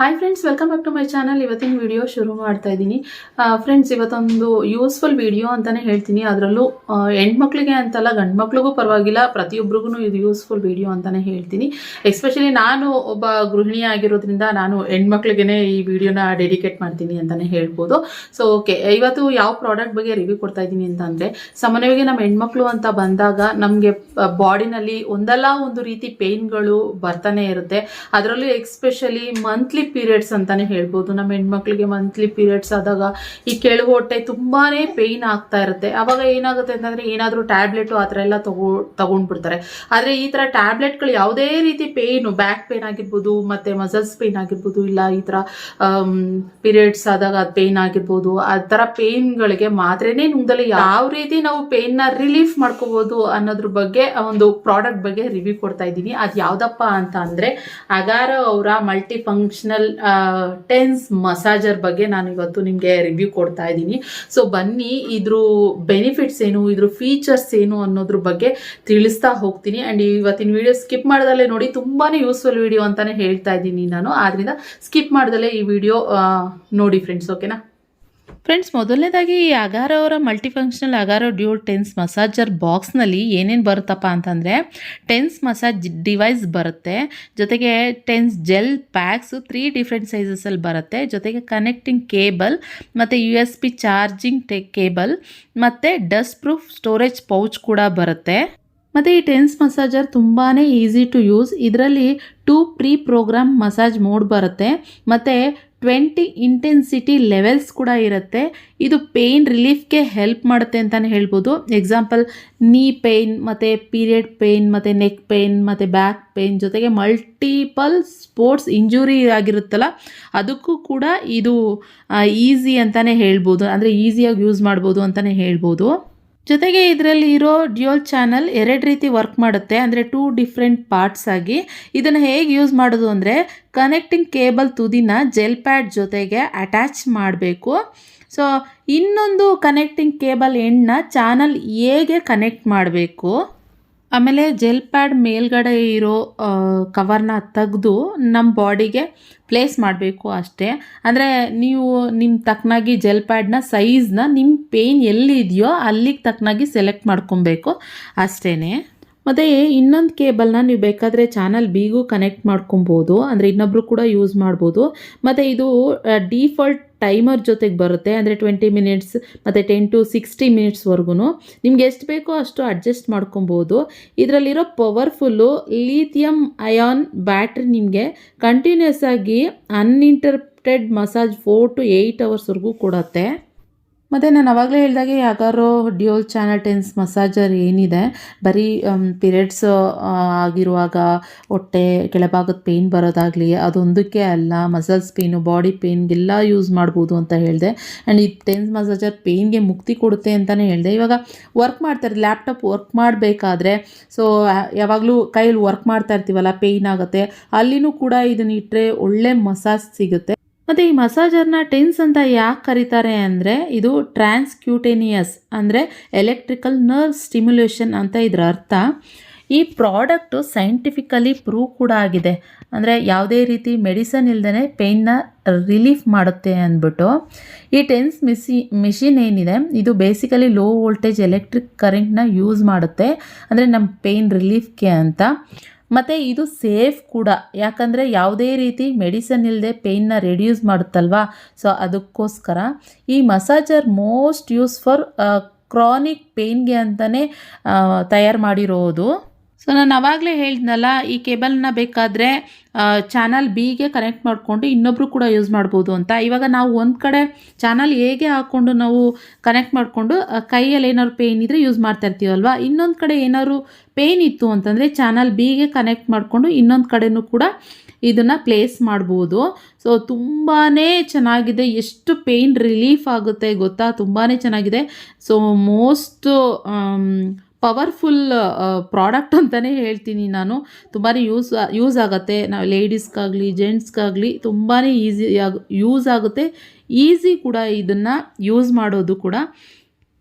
Hi friends welcome back to my channel ಇವತ್ತಿನ video ಶುರು ಮಾಡ್ತಾ ಇದ್ದೀನಿ. ಫ್ರೆಂಡ್ಸ್ ಇವತ್ತೊಂದು ಯೂಸ್ಫುಲ್ ವಿಡಿಯೋ ಅಂತಾನೆ ಹೇಳ್ತೀನಿ. ಅದರಲ್ಲೂ ಹೆಣ್ಮಕ್ಳಿಗೆ ಅಂತಲ್ಲ ಗಂಡು ಮಕ್ಳಿಗೂ ಪರವಾಗಿಲ್ಲ ಪ್ರತಿಯೊಬ್ಬರಿಗೂ ಇದು ಯೂಸ್ಫುಲ್ ವಿಡಿಯೋ ಅಂತಾನೆ ಹೇಳ್ತೀನಿ. ಎಸ್ಪೆಷಲಿ ನಾನು ಒಬ್ಬ ಗೃಹಿಣಿ ಆಗಿರೋದ್ರಿಂದ ನಾನು ಹೆಣ್ಮಕ್ಳಿಗೆ ಈ ವಿಡಿಯೋನ ಡೆಡಿಕೇಟ್ ಮಾಡ್ತೀನಿ ಅಂತಾನೆ ಹೇಳ್ಬೋದು. ಸೊ ಓಕೆ ಇವತ್ತು ಯಾವ ಪ್ರಾಡಕ್ಟ್ ಬಗ್ಗೆ ರಿವ್ಯೂ ಕೊಡ್ತಾ ಇದ್ದೀನಿ ಅಂತಂದರೆ, ಸಾಮಾನ್ಯವಾಗಿ ನಮ್ಮ ಹೆಣ್ಮಕ್ಳು ಅಂತ ಬಂದಾಗ ನಮಗೆ ಬಾಡಿನಲ್ಲಿ ಒಂದಲ್ಲ ಒಂದು ರೀತಿ ಪೇಯ್ನ್ಗಳು ಬರ್ತಾನೆ ಇರುತ್ತೆ. ಅದರಲ್ಲೂ ಎಕ್ಸ್ಪೆಷಲಿ ಮಂತ್ಲಿ ಪೀರಿಯಡ್ಸ್ ಅಂತಾನೆ ಹೇಳ್ಬೋದು. ನಮ್ಮ ಹೆಣ್ಮಕ್ಳಿಗೆ ಮಂತ್ಲಿ ಪೀರಿಯಡ್ಸ್ ಆದಾಗ ಈ ಕೆಳು ಹೊಟ್ಟೆ ತುಂಬಾನೇ ಪೇಯ್ನ್ ಆಗ್ತಾ ಇರುತ್ತೆ. ಅವಾಗ ಏನಾಗುತ್ತೆ ಅಂತಂದ್ರೆ ಏನಾದರೂ ಟ್ಯಾಬ್ಲೆಟ್ ಆ ಥರ ಎಲ್ಲ ತಗೋ, ತಗೊಂಡ್ಬಿಡ್ತಾರೆ. ಆದರೆ ಈ ಥರ ಟ್ಯಾಬ್ಲೆಟ್ಗಳು ಯಾವುದೇ ರೀತಿ ಪೇಯ್ನು ಬ್ಯಾಕ್ ಪೇನ್ ಆಗಿರ್ಬೋದು, ಮತ್ತೆ ಮಸಲ್ಸ್ ಪೇಯ್ನ್ ಆಗಿರ್ಬೋದು, ಇಲ್ಲ ಈ ಥರ ಪೀರಿಯಡ್ಸ್ ಆದಾಗ ಅದು ಪೇಯ್ನ್ ಆಗಿರ್ಬೋದು, ಆ ಥರ ಪೇಯ್ನ್ಗಳಿಗೆ ಮಾತ್ರೇನೆ ನುಂಗದಲ್ಲಿ ಯಾವ ರೀತಿ ನಾವು ಪೇಯ್ನ ರಿಲೀಫ್ ಮಾಡ್ಕೋಬೋದು ಅನ್ನೋದ್ರ ಬಗ್ಗೆ ಒಂದು ಪ್ರಾಡಕ್ಟ್ ಬಗ್ಗೆ ರಿವ್ಯೂ ಕೊಡ್ತಾ ಇದ್ದೀನಿ. ಅದು ಯಾವುದಪ್ಪ ಅಂತ ಅಂದ್ರೆ ಅಗಾರ ಅವರ ಮಲ್ಟಿ ಫಂಕ್ಷನಲ್ ಟೆನ್ಸ್ ಮಸಾಜರ್ ಬಗ್ಗೆ ನಾನು ಇವತ್ತು ನಿಮಗೆ ರಿವ್ಯೂ ಕೊಡ್ತಾ ಇದ್ದೀನಿ. ಸೊ ಬನ್ನಿ, ಇದ್ರ ಬೆನಿಫಿಟ್ಸ್ ಏನು, ಇದ್ರ ಫೀಚರ್ಸ್ ಏನು ಅನ್ನೋದ್ರ ಬಗ್ಗೆ ತಿಳಿಸ್ತಾ ಹೋಗ್ತೀನಿ. ಆ್ಯಂಡ್ ಇವತ್ತಿನ ವಿಡಿಯೋ ಸ್ಕಿಪ್ ಮಾಡ್ದಲ್ಲೇ ನೋಡಿ ತುಂಬಾ ಯೂಸ್ಫುಲ್ ವಿಡಿಯೋ ಅಂತಾನೆ ಹೇಳ್ತಾ ಇದ್ದೀನಿ ನಾನು. ಆದ್ರಿಂದ ಸ್ಕಿಪ್ ಮಾಡ್ದಲ್ಲೇ ಈ ವಿಡಿಯೋ ನೋಡಿ ಫ್ರೆಂಡ್ಸ್ ಓಕೆನಾ ಫ್ರೆಂಡ್ಸ್ ಮೊದಲನೇದಾಗಿ ಈ ಅಗಾರ ಅವರ multifunctional Agaro dual TENS massager ಬಾಕ್ಸ್ನಲ್ಲಿ ಏನೇನು ಬರುತ್ತಪ್ಪ ಅಂತಂದರೆ ಟೆನ್ಸ್ ಮಸಾಜ್ ಡಿವೈಸ್ ಬರುತ್ತೆ. ಜೊತೆಗೆ TENS gel packs three different ಸೈಜಸಲ್ಲಿ ಬರುತ್ತೆ. ಜೊತೆಗೆ ಕನೆಕ್ಟಿಂಗ್ ಕೇಬಲ್ ಮತ್ತು ಯು ಎಸ್ ಪಿ ಚಾರ್ಜಿಂಗ್ ಟೆ ಕೇಬಲ್ ಮತ್ತು ಡಸ್ಟ್ ಪ್ರೂಫ್ ಸ್ಟೋರೇಜ್ ಪೌಚ್ ಕೂಡ ಬರುತ್ತೆ. ಮತ್ತು ಈ ಟೆನ್ಸ್ ಮಸಾಜರ್ ತುಂಬಾ ಈಸಿ ಟು ಯೂಸ್ ಇದರಲ್ಲಿ two pre program massage mode ಬರುತ್ತೆ. ಮತ್ತು ಟ್ವೆಂಟಿ ಇಂಟೆನ್ಸಿಟಿ ಲೆವೆಲ್ಸ್ ಕೂಡ ಇರುತ್ತೆ. ಇದು ಪೇಯ್ನ್ ರಿಲೀಫ್ಗೆ ಹೆಲ್ಪ್ ಮಾಡುತ್ತೆ ಅಂತಲೇ ಹೇಳ್ಬೋದು. ಎಕ್ಸಾಂಪಲ್ ನೀ ಪೇಯ್ನ್ ಮತ್ತು ಪೀರಿಯಡ್ ಪೇಯ್ನ್ ಮತ್ತು ನೆಕ್ ಪೇಯ್ನ್ ಮತ್ತು ಬ್ಯಾಕ್ ಪೇಯ್ನ್ ಜೊತೆಗೆ ಮಲ್ಟಿಪಲ್ ಸ್ಪೋರ್ಟ್ಸ್ ಇಂಜುರಿ ಆಗಿರುತ್ತಲ್ಲ, ಅದಕ್ಕೂ ಕೂಡ ಇದು ಈಸಿ ಅಂತಲೇ ಹೇಳ್ಬೋದು. ಅಂದರೆ ಈಸಿಯಾಗಿ ಯೂಸ್ ಮಾಡ್ಬೋದು ಅಂತಲೇ ಹೇಳ್ಬೋದು. ಜೊತೆಗೆ ಇದರಲ್ಲಿ ಇರೋ ಡ್ಯೂಯಲ್ ಚಾನಲ್ ಎರಡು ರೀತಿ ವರ್ಕ್ ಮಾಡುತ್ತೆ. ಅಂದರೆ ಟೂ ಡಿಫ್ರೆಂಟ್ ಪಾರ್ಟ್ಸ್ ಆಗಿ. ಇದನ್ನು ಹೇಗೆ ಯೂಸ್ ಮಾಡೋದು ಅಂದರೆ ಕನೆಕ್ಟಿಂಗ್ ಕೇಬಲ್ ತುದಿನ ಜೆಲ್ ಪ್ಯಾಡ್ ಜೊತೆಗೆ ಅಟ್ಯಾಚ್ ಮಾಡಬೇಕು. ಸೊ ಇನ್ನೊಂದು ಕನೆಕ್ಟಿಂಗ್ ಕೇಬಲ್ ಎಂಡ್ನ ಚಾನಲ್ ಹೇಗೆ ಕನೆಕ್ಟ್ ಮಾಡಬೇಕು. ಆಮೇಲೆ ಜೆಲ್ ಪ್ಯಾಡ್ ಮೇಲ್ಗಡೆ ಇರೋ ಕವರ್ನ ತೆಗೆದು ನಮ್ಮ ಬಾಡಿಗೆ ಪ್ಲೇಸ್ ಮಾಡಬೇಕು ಅಷ್ಟೇ. ಅಂದರೆ ನೀವು ನಿಮ್ಮ ತಕ್ಕನಾಗಿ ಜೆಲ್ ಪ್ಯಾಡ್ನ ಸೈಜ್ನ ನಿಮ್ಮ ಪೇಯ್ನ್ ಎಲ್ಲಿದೆಯೋ ಅಲ್ಲಿಗೆ ತಕ್ಕನಾಗಿ ಸೆಲೆಕ್ಟ್ ಮಾಡ್ಕೊಬೇಕು ಅಷ್ಟೇ ಮತ್ತು ಇನ್ನೊಂದು ಕೇಬಲ್ನ ನೀವು ಬೇಕಾದರೆ ಚಾನಲ್ ಬಿಗೂ ಕನೆಕ್ಟ್ ಮಾಡ್ಕೊಬೋದು, ಅಂದರೆ ಇನ್ನೊಬ್ಬರು ಕೂಡ ಯೂಸ್ ಮಾಡ್ಬೋದು. ಮತ್ತು ಇದು ಡಿಫಾಲ್ಟ್ ಟೈಮರ್ ಜೊತೆಗೆ ಬರುತ್ತೆ, ಅಂದರೆ ಟ್ವೆಂಟಿ ಮಿನಿಟ್ಸ್ ಮತ್ತು ಟೆನ್ ಟು ಸಿಕ್ಸ್ಟಿ ಮಿನಿಟ್ಸ್ವರೆಗೂ ನಿಮ್ಗೆ ಎಷ್ಟು ಬೇಕೋ ಅಷ್ಟು ಅಡ್ಜಸ್ಟ್ ಮಾಡ್ಕೊಬೋದು. ಇದರಲ್ಲಿರೋ ಪವರ್ಫುಲ್ಲು ಲೀಥಿಯಮ್ ಅಯಾನ್ ಬ್ಯಾಟ್ರಿ ನಿಮಗೆ ಕಂಟಿನ್ಯೂಸ್ ಆಗಿ uninterrupted massage four to eight ಅವರ್ಸ್ವರೆಗೂ ಕೊಡುತ್ತೆ. ಮತ್ತು ನಾನು ಅವಾಗಲೇ ಹೇಳಿದಾಗೆ ಯಾವ್ದಾರು ಡ್ಯೂಲ್ ಚಾನಲ್ ಟೆನ್ಸ್ ಮಸಾಜರ್ ಏನಿದೆ, ಬರೀ ಪಿರಿಯಡ್ಸ್ ಆಗಿರುವಾಗ ಹೊಟ್ಟೆ, ಕೆಳಭಾಗದ ಪೇಯ್ನ್ ಬರೋದಾಗಲಿ ಅದೊಂದಕ್ಕೆ ಅಲ್ಲ, ಮಸಲ್ಸ್ ಪೇಯ್ನು ಬಾಡಿ ಪೇಯ್ನ್ಗೆಲ್ಲ ಯೂಸ್ ಮಾಡ್ಬೋದು ಅಂತ ಹೇಳಿದೆ. ಆ್ಯಂಡ್ ಈ ಟೆನ್ಸ್ ಮಸಾಜರ್ ಪೇಯ್ನ್ಗೆ ಮುಕ್ತಿ ಕೊಡುತ್ತೆ ಅಂತಲೇ ಹೇಳಿದೆ. ಇವಾಗ ವರ್ಕ್ ಮಾಡ್ತಾರೆ, ಲ್ಯಾಪ್ಟಾಪ್ ವರ್ಕ್ ಮಾಡಬೇಕಾದ್ರೆ, ಸೊ ಯಾವಾಗಲೂ ಕೈಯಲ್ಲಿ ವರ್ಕ್ ಮಾಡ್ತಾ ಇರ್ತೀವಲ್ಲ ಪೇಯ್ನ್ ಆಗುತ್ತೆ, ಅಲ್ಲಿನೂ ಕೂಡ ಇದನ್ನ ಇಟ್ಟರೆ ಒಳ್ಳೆ ಮಸಾಜ್ ಸಿಗುತ್ತೆ. ಮತ್ತು ಈ ಮಸಾಜರ್ನ ಟೆನ್ಸ್ ಅಂತ ಯಾಕೆ ಕರೀತಾರೆ ಅಂದರೆ ಇದು ಟ್ರಾನ್ಸ್ಕ್ಯೂಟೇನಿಯಸ್, ಅಂದರೆ ಎಲೆಕ್ಟ್ರಿಕಲ್ ನರ್ವ್ ಸ್ಟಿಮ್ಯುಲೇಷನ್ ಅಂತ ಇದರ ಅರ್ಥ. ಈ ಪ್ರಾಡಕ್ಟು ಸೈಂಟಿಫಿಕಲಿ ಪ್ರೂವ್ ಕೂಡ ಆಗಿದೆ. ಅಂದರೆ ಯಾವುದೇ ರೀತಿ ಮೆಡಿಸನ್ ಇಲ್ಲದೇ ಪೇಯ್ನ ರಿಲೀಫ್ ಮಾಡುತ್ತೆ ಅಂದ್ಬಿಟ್ಟು. ಈ ಟೆನ್ಸ್ ಮಿಸಿ ಮಿಷಿನ್ ಏನಿದೆ, ಇದು ಬೇಸಿಕಲಿ ಲೋ ವೋಲ್ಟೇಜ್ ಎಲೆಕ್ಟ್ರಿಕ್ ಕರೆಂಟ್ನ ಯೂಸ್ ಮಾಡುತ್ತೆ. ಅಂದರೆ ನಮ್ಮ ಪೇಯ್ನ್ ರಿಲೀಫ್ಗೆ ಅಂತ. ಮತ್ತು ಇದು ಸೇಫ್ ಕೂಡ. ಯಾಕಂದರೆ ಯಾವುದೇ ರೀತಿ ಮೆಡಿಸನ್ ಇಲ್ಲದೆ ಪೇಯ್ನ ರೆಡ್ಯೂಸ್ ಮಾಡುತ್ತಲ್ವಾ? ಸೊ, ಅದಕ್ಕೋಸ್ಕರ ಈ massager most use for chronic ಪೇಯ್ನ್ಗೆ ಅಂತಲೇ ತಯಾರು ಮಾಡಿರೋದು. ಸೊ ನಾನು ಅವಾಗಲೇ ಹೇಳಿದ್ನಲ್ಲ, ಈ ಕೇಬಲ್ನ ಬೇಕಾದರೆ ಚಾನಲ್ ಬಿಗೆ ಕನೆಕ್ಟ್ ಮಾಡಿಕೊಂಡು ಇನ್ನೊಬ್ಬರು ಕೂಡ ಯೂಸ್ ಮಾಡ್ಬೋದು ಅಂತ. ಇವಾಗ ನಾವು ಒಂದು ಕಡೆ ಚಾನಲ್ ಹೇಗೆ ಹಾಕ್ಕೊಂಡು ನಾವು ಕನೆಕ್ಟ್ ಮಾಡಿಕೊಂಡು ಕೈಯಲ್ಲಿ ಏನಾದ್ರು ಪೇಯ್ನ್ ಇದ್ದರೆ ಯೂಸ್ ಮಾಡ್ತಾ ಇರ್ತೀವಲ್ವ ಇನ್ನೊಂದು ಕಡೆ ಏನಾದ್ರು ಪೇಯ್ನ್ ಇತ್ತು ಅಂತಂದರೆ ಚಾನಲ್ ಬಿಗೆ ಕನೆಕ್ಟ್ ಮಾಡಿಕೊಂಡು ಇನ್ನೊಂದು ಕಡೆನೂ ಕೂಡ ಇದನ್ನು ಪ್ಲೇಸ್ ಮಾಡ್ಬೋದು. ಸೊ ತುಂಬಾ ಚೆನ್ನಾಗಿದೆ. ಎಷ್ಟು ಪೇಯ್ನ್ ರಿಲೀಫ್ ಆಗುತ್ತೆ ಗೊತ್ತಾ? ತುಂಬಾ ಚೆನ್ನಾಗಿದೆ. ಸೊ ಮೋಸ್ಟ್ ಪವರ್ಫುಲ್ ಪ್ರಾಡಕ್ಟ್ ಅಂತಲೇ ಹೇಳ್ತೀನಿ ನಾನು. ತುಂಬಾ ಯೂಸ್ ಯೂಸ್ ಆಗುತ್ತೆ. ನಾವು ಲೇಡೀಸ್ಗಾಗಲಿ, ಜೆಂಟ್ಸ್ಗಾಗಲಿ ತುಂಬಾ ಈಸಿ ಯೂಸ್ ಆಗುತ್ತೆ. ಈಸಿ ಕೂಡ ಇದನ್ನು ಯೂಸ್ ಮಾಡೋದು ಕೂಡ.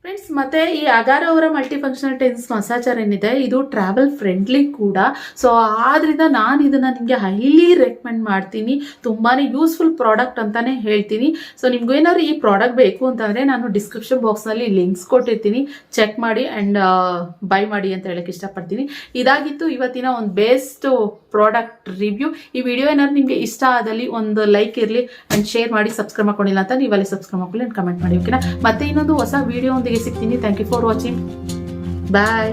ಫ್ರೆಂಡ್ಸ್ ಮತ್ತೆ ಈ ಅಗಾರ ಅವರ ಮಲ್ಟಿ ಫಂಕ್ಷನಲ್ ಟೆನ್ಸ್ ಮಸಾಜರ್ ಏನಿದೆ, ಇದು ಟ್ರಾವೆಲ್ ಫ್ರೆಂಡ್ಲಿ ಕೂಡ. ಸೊ ಆದ್ರಿಂದ ನಾನು ಇದನ್ನ ನಿಮಗೆ ಹೈಲಿ ರೆಕಮೆಂಡ್ ಮಾಡ್ತೀನಿ. ತುಂಬಾನೇ ಯೂಸ್ಫುಲ್ ಪ್ರಾಡಕ್ಟ್ ಅಂತಾನೆ ಹೇಳ್ತೀನಿ. ಸೊ ನಿಮ್ಗೇನಾದ್ರು ಈ ಪ್ರಾಡಕ್ಟ್ ಬೇಕು ಅಂತಂದರೆ ನಾನು ಡಿಸ್ಕ್ರಿಪ್ಷನ್ ಬಾಕ್ಸ್ನಲ್ಲಿ ಲಿಂಕ್ಸ್ ಕೊಟ್ಟಿರ್ತೀನಿ. ಚೆಕ್ ಮಾಡಿ ಅಂಡ್ ಬೈ ಮಾಡಿ ಅಂತ ಹೇಳಕ್ ಇಷ್ಟಪಡ್ತೀನಿ. ಇದಾಗಿತ್ತು ಇವತ್ತಿನ ಒಂದು ಬೆಸ್ಟ್ ಪ್ರಾಡಕ್ಟ್ ರಿವ್ಯೂ ಈ ವಿಡಿಯೋ ಏನಾದ್ರು ನಿಮಗೆ ಇಷ್ಟ ಆದಲ್ಲಿ ಒಂದು ಲೈಕ್ ಇರಲಿ ಅಂಡ್ ಶೇರ್ ಮಾಡಿ ಸಬ್ಸ್ಕ್ರೈಬ್ ಮಾಡ್ಕೊಂಡಿಲ್ಲ ಅಂತ ನೀವಲ್ಲಿ ಸಬ್ಸ್ಕ್ರೈಬ್ ಮಾಡ್ಕೊಳ್ಳಿ ಅಂಡ್ ಕಮೆಂಟ್ ಮಾಡಿ ಓಕೆನಾ ಮತ್ತೆ ಇನ್ನೊಂದು ಹೊಸ ವಿಡಿಯೋ ಒಂದಿಗೆ ಸಿಗ್ತೀನಿ. Thank you for watching bye